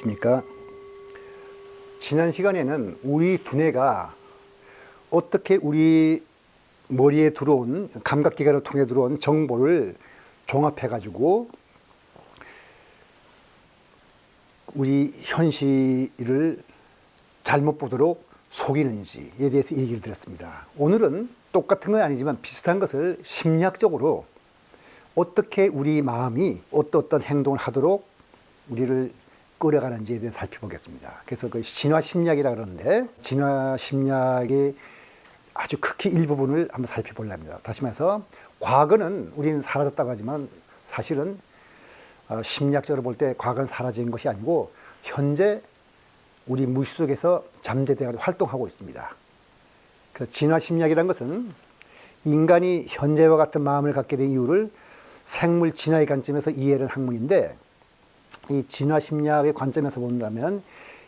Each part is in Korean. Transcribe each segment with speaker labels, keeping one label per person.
Speaker 1: 안녕하십니까. 지난 시간에는 우리 두뇌가 어떻게 우리 머리에 들어온 감각기관을 통해 들어온 정보를 종합해 가지고 우리 현실을 잘못 보도록 속이는지에 대해서 얘기를 드렸습니다. 오늘은 똑같은 건 아니지만 비슷한 것을 심리학적으로 어떻게 우리 마음이 어떤 어떤 행동을 하도록 우리를 끌어가는지에 대해 살펴보겠습니다. 그래서 그 진화 심리학이라 그러는데 진화 심리학의 아주 극히 일부분을 한번 살펴보려 합니다. 다시 말해서 과거는 우리는 사라졌다고 하지만 사실은 어, 심리학적으로 볼 때 과거는 사라진 것이 아니고 현재 우리 무의식 속에서 잠재되어 활동하고 있습니다. 그 진화 심리학이라는 것은 인간이 현재와 같은 마음을 갖게 된 이유를 생물 진화의 관점에서 이해를 학문인데 이 진화 심리학의 관점에서 본다면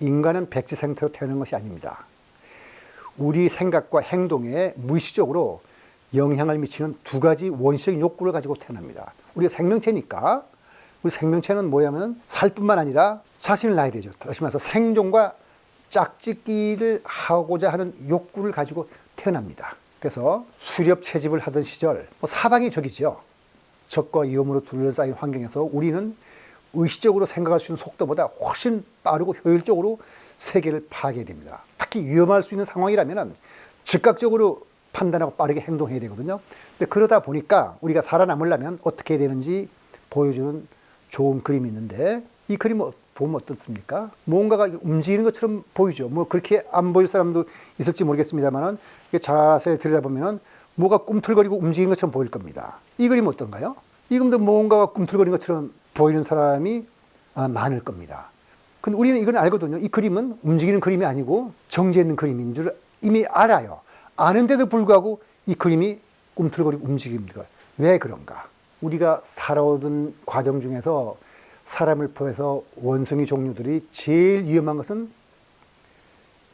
Speaker 1: 인간은 백지생태로 태어난 것이 아닙니다. 우리 생각과 행동에 무의식적으로 영향을 미치는 두 가지 원시적 욕구를 가지고 태어납니다. 우리가 생명체니까 우리 생명체는 뭐냐면 살 뿐만 아니라 자신을 낳아야 되죠. 다시 말해서 생존과 짝짓기를 하고자 하는 욕구를 가지고 태어납니다. 그래서 수렵 채집을 하던 시절 뭐 사방이 적이죠. 적과 위험으로 둘러싸인 환경에서 우리는 의식적으로 생각할 수 있는 속도보다 훨씬 빠르고 효율적으로 세계를 파악해야 됩니다. 특히 위험할 수 있는 상황이라면 즉각적으로 판단하고 빠르게 행동해야 되거든요. 근데 그러다 보니까 우리가 살아남으려면 어떻게 되는지 보여주는 좋은 그림이 있는데 이 그림 을 보면 어떻습니까? 뭔가가 움직이는 것처럼 보이죠. 뭐 그렇게 안 보일 사람도 있을지 모르겠습니다만은 자세히 들여다보면은 뭐가 꿈틀거리고 움직이는 것처럼 보일 겁니다. 이 그림 어떤가요? 이 그림도 뭔가가 꿈틀거리는 것처럼 보이는 사람이 아, 많을 겁니다. 근데 우리는 이건 알거든요. 이 그림은 움직이는 그림이 아니고 정지해 있는 그림인 줄 이미 알아요. 아는데도 불구하고 이 그림이 꿈틀거리고 움직입니다. 왜 그런가? 우리가 살아오던 과정 중에서 사람을 포함해서 원숭이 종류들이 제일 위험한 것은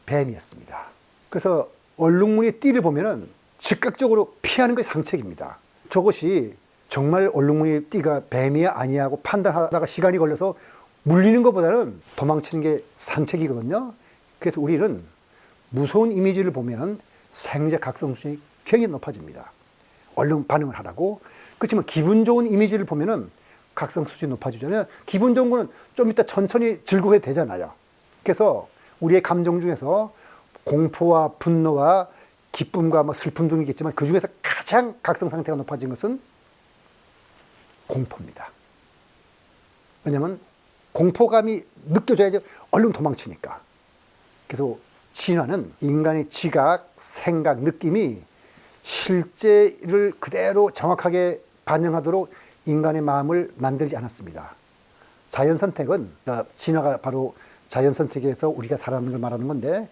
Speaker 1: 뱀이었습니다. 그래서 얼룩무늬의 띠를 보면은 즉각적으로 피하는 것이 상책입니다. 저것이 정말 얼룩무늬 띠가 뱀이야 아니야 하고 판단하다가 시간이 걸려서 물리는 것보다는 도망치는 게 상책이거든요. 그래서 우리는 무서운 이미지를 보면은 생제 각성 수준이 굉장히 높아집니다. 얼른 반응을 하라고. 그렇지만 기분 좋은 이미지를 보면은 각성 수준이 높아지잖아요. 기분 좋은 거는 좀 이따 천천히 즐거워야 되잖아요. 그래서 우리의 감정 중에서 공포와 분노와 기쁨과 뭐 슬픔 등이 있겠지만 그 중에서 가장 각성 상태가 높아진 것은 공포입니다. 왜냐하면 공포감이 느껴져야지 얼른 도망치니까. 그래서 진화는 인간의 지각, 생각, 느낌이 실제를 그대로 정확하게 반영하도록 인간의 마음을 만들지 않았습니다. 자연 선택은 그러니까 진화가 바로 자연 선택에서 우리가 살아가는 걸 말하는 건데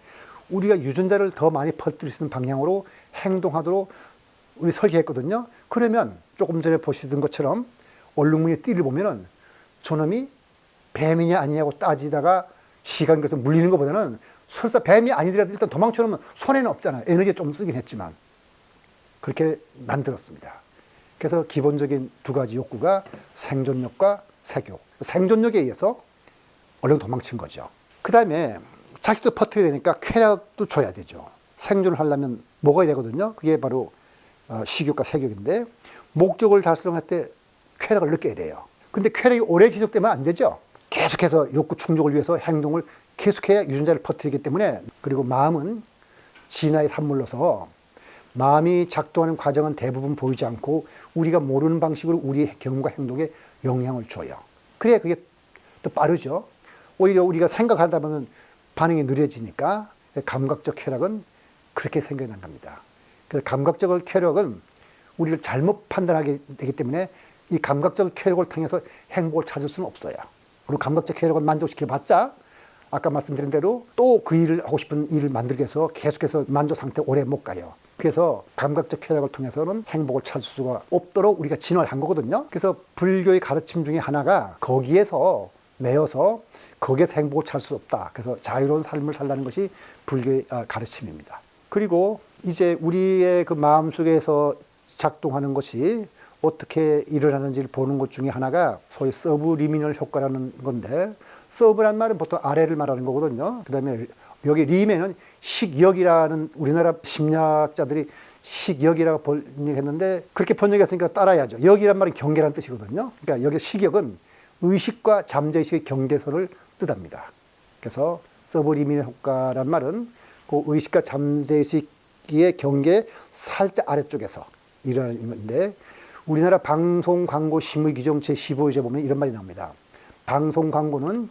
Speaker 1: 우리가 유전자를 더 많이 퍼뜨릴 수 있는 방향으로 행동하도록 우리 설계했거든요. 그러면 조금 전에 보시던 것처럼 얼룩무늬 띠를 보면은 저놈이 뱀이냐 아니냐고 따지다가 시간 그래서 물리는 것보다는 설사 뱀이 아니더라도 일단 도망쳐놓으면 손해는 없잖아요. 에너지 좀 쓰긴 했지만 그렇게 만들었습니다. 그래서 기본적인 두 가지 욕구가 생존력과 색욕. 생존력에 의해서 얼른 도망친 거죠. 그 다음에 자식도 퍼뜨려야 되니까 쾌락도 줘야 되죠. 생존을 하려면 먹어야 되거든요. 그게 바로 어, 식욕과 색욕인데 목적을 달성할 때 쾌락을 느껴야 돼요. 근데 쾌락이 오래 지속되면 안 되죠. 계속해서 욕구 충족을 위해서 행동을 계속해야 유전자를 퍼뜨리기 때문에 그리고 마음은 진화의 산물로서 마음이 작동하는 과정은 대부분 보이지 않고 우리가 모르는 방식으로 우리의 경험과 행동에 영향을 줘요. 그래야 그게 더 빠르죠. 오히려 우리가 생각하다 보면 반응이 느려지니까 감각적 쾌락은 그렇게 생겨난 겁니다. 그래서 감각적 쾌락은 우리를 잘못 판단하게 되기 때문에 이 감각적 쾌락을 통해서 행복을 찾을 수는 없어요. 그리고 감각적 쾌락을 만족시켜 봤자 아까 말씀드린 대로 또 그 일을 하고 싶은 일을 만들기 위해서 계속해서 만족 상태 오래 못 가요. 그래서 감각적 쾌락을 통해서는 행복을 찾을 수가 없도록 우리가 진화를 한 거거든요. 그래서 불교의 가르침 중에 하나가 거기에서 매여서 거기에서 행복을 찾을 수 없다. 그래서 자유로운 삶을 살라는 것이 불교의 아, 가르침입니다. 그리고 이제 우리의 그 마음 속에서 작동하는 것이 어떻게 일을 하는지를 보는 것 중에 하나가 소위 서브 리미널 효과라는 건데 서브란 말은 보통 아래를 말하는 거거든요. 그 다음에 여기 리메는 식역이라는 우리나라 심리학자들이 식역이라고 번역했는데 그렇게 번역했으니까 따라야죠. 역이란 말은 경계란 뜻이거든요. 그러니까 여기 식역은 의식과 잠재의식의 경계선을 뜻합니다. 그래서 서브리미널 효과란 말은 그 의식과 잠재의식의 경계 살짝 아래쪽에서 일어나는 건데 우리나라 방송 광고 심의 규정 제15조에 보면 이런 말이 나옵니다. 방송 광고는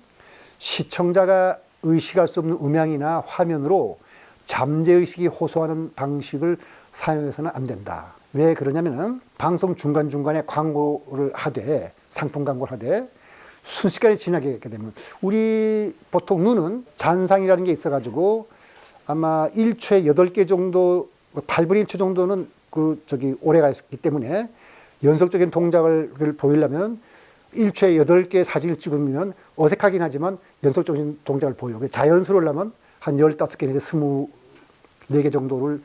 Speaker 1: 시청자가 의식할 수 없는 음향이나 화면으로 잠재의식이 호소하는 방식을 사용해서는 안 된다. 왜 그러냐면은 방송 중간중간에 광고를 하되 상품 광고를 하되 순식간에 지나게 되면 우리 보통 눈은 잔상이라는 게 있어가지고 아마 1초에 8개 정도 8분의 1초 정도는 그 저기 오래가 있기 때문에 연속적인 동작을 보이려면 1초에 8개 사진을 찍으면 어색하긴 하지만 연속적인 동작을 보여요. 자연스러우려면 한 15개 내지 24개 정도를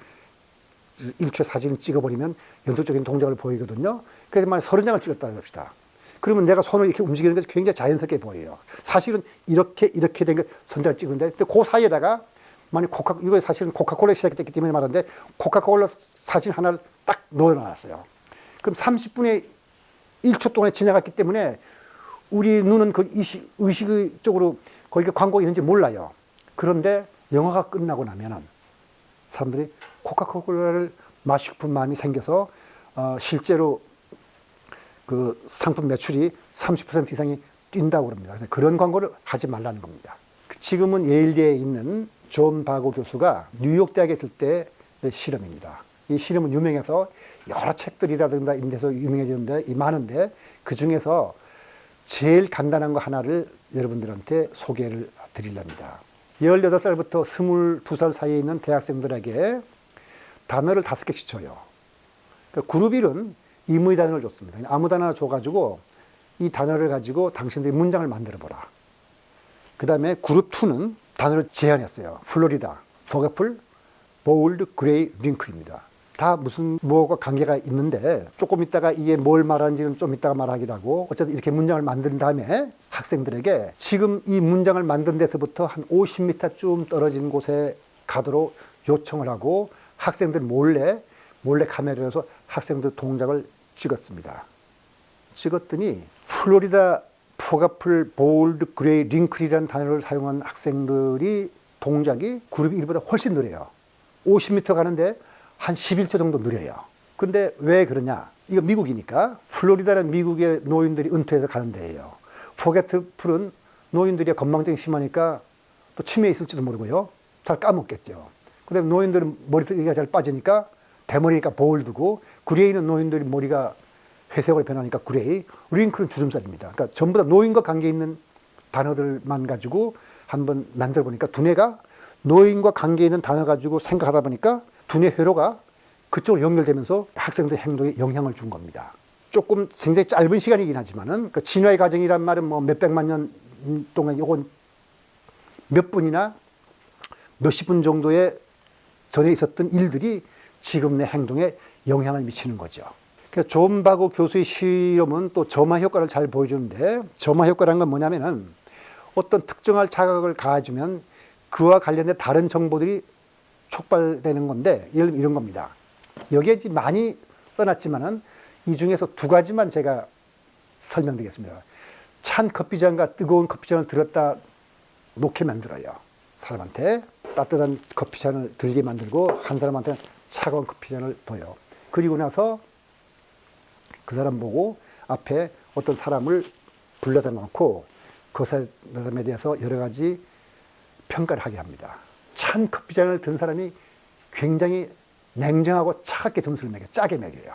Speaker 1: 1초에 사진을 찍어버리면 연속적인 동작을 보이거든요. 그래서 만약 30장을 찍었다 합시다. 그러면 내가 손을 이렇게 움직이는 것이 굉장히 자연스럽게 보여요. 사실은 이렇게 이렇게 된게 선장을 찍은데 그 사이에다가 만약 코카 이거 사실은 코카콜라 시작됐기 때문에 말하는데 코카콜라 사진 하나를 딱 넣어놨어요. 그럼 30분의 1초 동안에 지나갔기 때문에 우리 눈은 그 의식, 의식 쪽으로 거기가 광고가 있는지 몰라요. 그런데 영화가 끝나고 나면은 사람들이 코카콜라를 마시고 싶은 마음이 생겨서 어, 실제로 그 상품 매출이 30% 이상이 뛴다고 그럽니다. 그래서 그런 광고를 하지 말라는 겁니다. 지금은 예일대에 있는 존 바고 교수가 뉴욕 대학에 있을 때의 실험입니다. 이 실험은 유명해서 여러 책들이라든가 이런 데서 유명해지는데 이 많은데 그 중에서 제일 간단한 거 하나를 여러분들한테 소개를 드리렵니다. 18살부터 22살 사이에 있는 대학생들에게 단어를 다섯 개씩 줘요. 그 그룹 1은 임의 단어를 줬습니다. 아무 단어 줘가지고 이 단어를 가지고 당신들이 문장을 만들어 보라. 그 다음에 그룹 2는 단어를 제안했어요. 플로리다, 포가풀, 보울드, 그레이, 링클입니다. 다 무슨 뭐가 관계가 있는데 조금 있다가 이게 뭘 말하는지는 좀 있다가 말하기도 하고 어쨌든 이렇게 문장을 만든 다음에 학생들에게 지금 이 문장을 만든 데서부터 한 50m 쯤 떨어진 곳에 가도록 요청을 하고 학생들 몰래 몰래 카메라에서 학생들 동작을 찍었습니다. 찍었더니 플로리다 포가풀 보울드 그레이 링클이라는 단어를 사용한 학생들이 동작이 그룹 1보다 훨씬 느려요. 50m 가는데 한 11초 정도 느려요. 근데 왜 그러냐? 이거 미국이니까 플로리다는 미국의 노인들이 은퇴해서 가는 데예요. 포게트 풀은 노인들이 건망증이 심하니까 또 치매에 있을지도 모르고요. 잘 까먹겠죠. 그다음에 노인들은 머리가 잘 빠지니까 대머리니까 보울드고 그레이는 노인들이 머리가 회색으로 변하니까 그레이, 링크는 주름살입니다. 그러니까 전부 다 노인과 관계 있는 단어들만 가지고 한번 만들어 보니까 두뇌가 노인과 관계 있는 단어 가지고 생각하다 보니까 두뇌 회로가 그쪽으로 연결되면서 학생들 행동에 영향을 준 겁니다. 조금 굉장히 짧은 시간이긴 하지만은 그 진화의 과정이란 말은 뭐 몇백만 년 동안 요건 몇 분이나 몇십 분 정도의 전에 있었던 일들이 지금 내 행동에 영향을 미치는 거죠. 그래서 존 바고 교수의 실험은 또 점화 효과를 잘 보여주는데 점화 효과라는 건 뭐냐면은 어떤 특정할 자극을 가해주면 그와 관련된 다른 정보들이 촉발되는 건데 예를 들면 이런 겁니다. 여기에 많이 써놨지만은 이 중에서 두 가지만 제가 설명드리겠습니다. 찬 커피잔과 뜨거운 커피잔을 들었다 놓게 만들어요. 사람한테 따뜻한 커피잔을 들게 만들고 한 사람한테는 차가운 커피잔을 둬요. 그리고 나서 그 사람 보고 앞에 어떤 사람을 불러다 놓고 그 사람에 대해서 여러 가지 평가를 하게 합니다. 찬 커피잔을 든 사람이 굉장히 냉정하고 차갑게 점수를 매겨, 짜게 매겨요.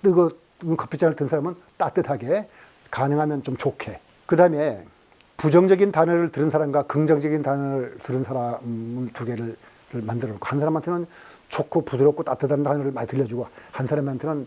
Speaker 1: 뜨거운 커피잔을 든 사람은 따뜻하게, 가능하면 좀 좋게. 그 다음에 부정적인 단어를 들은 사람과 긍정적인 단어를 들은 사람 두 개를 만들어 놓고, 한 사람한테는 좋고 부드럽고 따뜻한 단어를 많이 들려주고, 한 사람한테는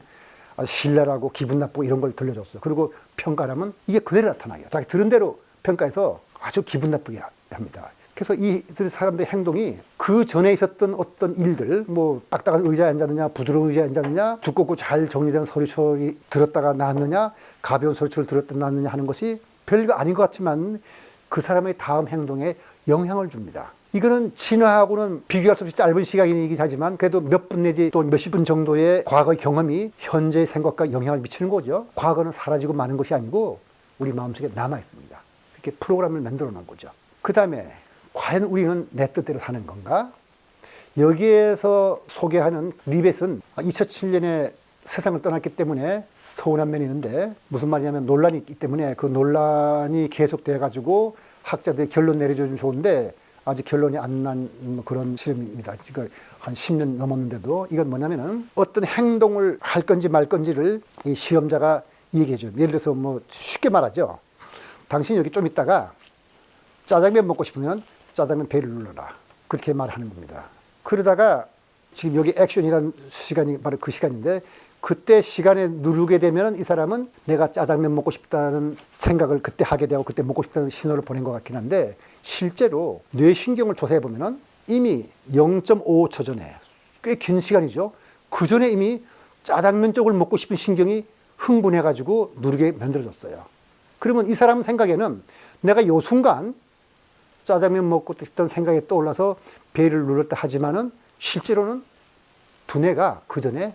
Speaker 1: 신랄하고 기분 나쁘고 이런 걸 들려줬어요. 그리고 평가라면 이게 그대로 나타나요. 자기 들은 대로 평가해서 아주 기분 나쁘게 합니다. 그래서 이들 사람들의 행동이 그 전에 있었던 어떤 일들, 뭐 딱딱한 의자에 앉았느냐, 부드러운 의자에 앉았느냐, 두껍고 잘 정리된 소리처리 들었다가 나왔느냐, 가벼운 소리처를 들었다 나왔느냐 하는 것이 별거 아닌 것 같지만 그 사람의 다음 행동에 영향을 줍니다. 이거는 진화하고는 비교할 수 없이 짧은 시간이긴 하지만 그래도 몇 분 내지 또 몇십 분 정도의 과거의 경험이 현재의 생각과 영향을 미치는 거죠. 과거는 사라지고 마는 것이 아니고 우리 마음속에 남아 있습니다. 이렇게 프로그램을 만들어 놓은 거죠. 그 다음에 과연 우리는 내 뜻대로 사는 건가? 여기에서 소개하는 리벳은 2007년에 세상을 떠났기 때문에 서운한 면이 있는데 무슨 말이냐면 논란이 있기 때문에 그 논란이 계속돼 가지고 학자들이 결론 내려주면 좋은데 아직 결론이 안 난 그런 실험입니다. 지금 한 10년 넘었는데도 이건 뭐냐면은 어떤 행동을 할 건지 말 건지를 이 실험자가 얘기해 줘요. 예를 들어서 뭐 쉽게 말하죠. 당신이 여기 좀 있다가 짜장면 먹고 싶으면 짜장면 배를 눌러라. 그렇게 말하는 겁니다. 그러다가 지금 여기 액션이라는 시간이 바로 그 시간인데 그때 시간에 누르게 되면 이 사람은 내가 짜장면 먹고 싶다는 생각을 그때 하게 되고 그때 먹고 싶다는 신호를 보낸 것 같긴 한데 실제로 뇌신경을 조사해 보면은 이미 0.55초 전에 꽤 긴 시간이죠. 그 전에 이미 짜장면 쪽을 먹고 싶은 신경이 흥분해 가지고 누르게 만들어졌어요. 그러면 이 사람 생각에는 내가 요 순간 짜장면 먹고 싶다는 생각이 떠올라서 배를 눌렀다 하지만은 실제로는 두뇌가 그 전에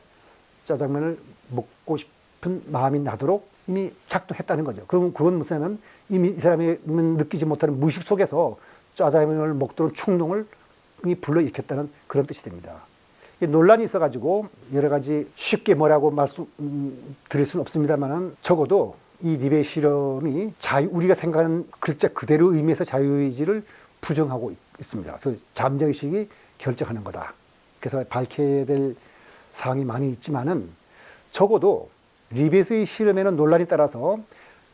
Speaker 1: 짜장면을 먹고 싶은 마음이 나도록 이미 작동했다는 거죠. 그러면 그건 무슨 이미 이 사람이 느끼지 못하는 무의식 속에서 짜장면을 먹도록 충동을 불러일으켰다는 그런 뜻이 됩니다. 이 논란이 있어가지고 여러 가지 쉽게 뭐라고 말씀 음, 드릴 수는 없습니다만은 적어도 이 리베 실험이 자유, 우리가 생각하는 글자 그대로 의미에서 자유의지를 부정하고 있- 있습니다. 그래서 잠재의식이 결정하는 거다. 그래서 밝혀야 될 사항이 많이 있지만은 적어도 리베스의 실험에는 논란이 따라서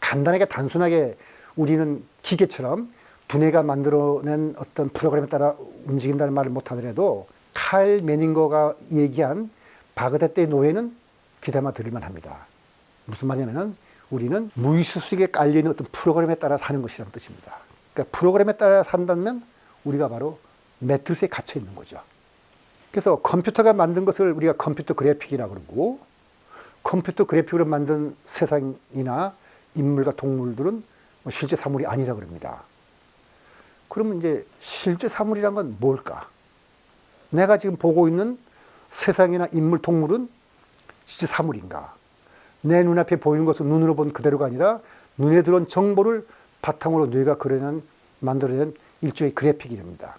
Speaker 1: 간단하게 단순하게 우리는 기계처럼 두뇌가 만들어낸 어떤 프로그램에 따라 움직인다는 말을 못하더라도 칼 메닝거가 얘기한 바그다드의 노예는 귀담아 들을만 합니다. 무슨 말이냐면은 우리는 무의식 속에 깔려있는 어떤 프로그램에 따라 사는 것이라는 뜻입니다. 그러니까 프로그램에 따라 산다면 우리가 바로 매트리스에 갇혀 있는 거죠. 그래서 컴퓨터가 만든 것을 우리가 컴퓨터 그래픽이라고 그러고 컴퓨터 그래픽으로 만든 세상이나 인물과 동물들은 뭐 실제 사물이 아니라 그럽니다. 그러면 이제 실제 사물이란 건 뭘까? 내가 지금 보고 있는 세상이나 인물, 동물은 실제 사물인가? 내 눈앞에 보이는 것은 눈으로 본 그대로가 아니라 눈에 들어온 정보를 바탕으로 뇌가 그려낸 만들어낸 일종의 그래픽이랍니다.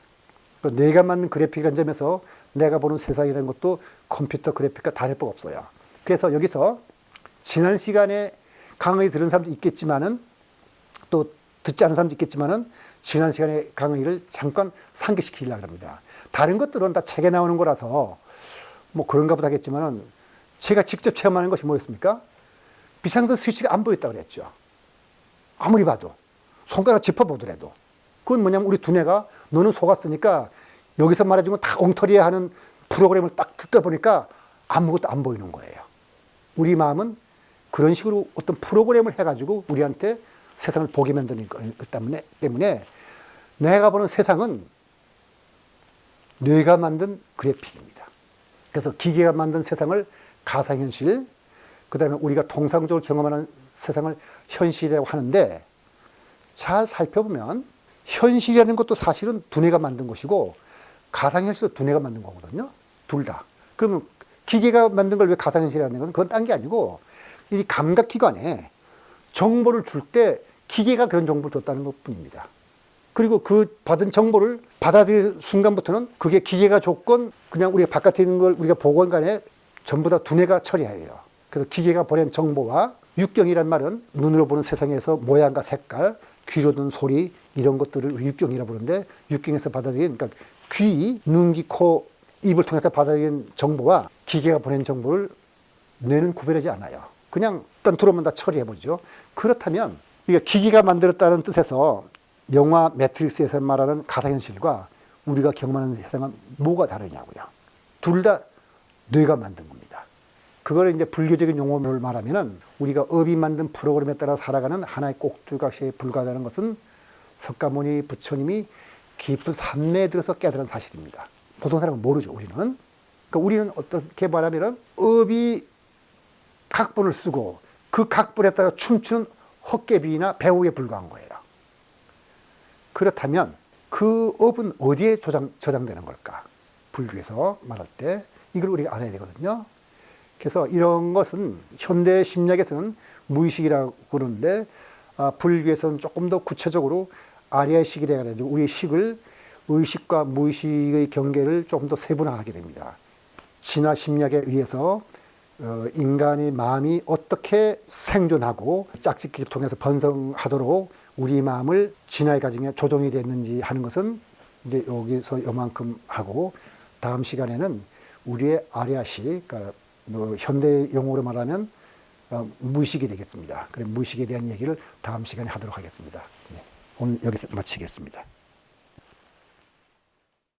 Speaker 1: 그 뇌가 만든 그래픽이라는 점에서 내가 보는 세상이라는 것도 컴퓨터 그래픽과 다를 바 없어요. 그래서 여기서 지난 시간에 강의 들은 사람도 있겠지만은 또 듣지 않은 사람도 있겠지만은 지난 시간에 강의를 잠깐 상기시키려고 합니다. 다른 것들은 다 책에 나오는 거라서 뭐 그런가 보다 하겠지만은 제가 직접 체험하는 것이 뭐였습니까? 비상등 스위치가 안 보였다고 그랬죠. 아무리 봐도 손가락 짚어보더라도 그건 뭐냐면 우리 두뇌가 너는 속았으니까 여기서 말해준 건 다 엉터리야 하는 프로그램을 딱 듣다 보니까 아무것도 안 보이는 거예요. 우리 마음은 그런 식으로 어떤 프로그램을 해가지고 우리한테 세상을 보게 만드는 것 때문에, 때문에 내가 보는 세상은 뇌가 만든 그래픽입니다. 그래서 기계가 만든 세상을 가상현실, 그 다음에 우리가 통상적으로 경험하는 세상을 현실이라고 하는데 잘 살펴보면 현실이라는 것도 사실은 두뇌가 만든 것이고 가상현실도 두뇌가 만든 거거든요. 둘 다. 그러면 기계가 만든 걸 왜 가상현실이라는 건 그건 딴 게 아니고 이 감각기관에 정보를 줄 때 기계가 그런 정보를 줬다는 것 뿐입니다. 그리고 그 받은 정보를 받아들일 순간부터는 그게 기계가 줬건 그냥 우리가 바깥에 있는 걸 우리가 보건 간에 전부 다 두뇌가 처리해요. 그래서 기계가 보낸 정보와 육경이란 말은 눈으로 보는 세상에서 모양과 색깔, 귀로 듣는 소리 이런 것들을 육경이라고 부르는데 육경에서 받아들인 그러니까 귀, 눈, 귀, 코, 입을 통해서 받아들인 정보와 기계가 보낸 정보를 뇌는 구별하지 않아요. 그냥 일단 들어오면 다 처리해 보죠. 그렇다면 이게 기계가 만들었다는 뜻에서 영화 매트릭스에서 말하는 가상현실과 우리가 경험하는 세상은 뭐가 다르냐고요. 둘 다 뇌가 만든 겁니다. 그거를 이제 불교적인 용어를 말하면은 우리가 업이 만든 프로그램에 따라 살아가는 하나의 꼭두각시에 불과하다는 것은 석가모니 부처님이 깊은 산매에 들어서 깨달은 사실입니다. 보통 사람은 모르죠, 우리는. 그러니까 우리는 어떻게 말하면은 업이 각본을 쓰고 그 각본에 따라 춤추는 헛개비나 배우에 불과한 거예요. 그렇다면 그 업은 어디에 저장, 저장되는 걸까? 불교에서 말할 때 이걸 우리가 알아야 되거든요. 그래서 이런 것은 현대 심리학에서는 무의식이라고 그러는데 아, 불교에서는 조금 더 구체적으로 아리아식이라 해가지고 우리의 식을 의식과 무의식의 경계를 조금 더 세분화하게 됩니다. 진화 심리학에 의해서 어, 인간의 마음이 어떻게 생존하고 짝짓기를 통해서 번성하도록 우리 마음을 진화의 과정에 조정이 됐는지 하는 것은 이제 여기서 요만큼 하고 다음 시간에는 우리의 아리아식, 그러니까 뭐 현대 용어로 말하면 어, 무의식이 되겠습니다. 그래 무의식에 대한 얘기를 다음 시간에 하도록 하겠습니다. 네. 오늘 여기서 마치겠습니다.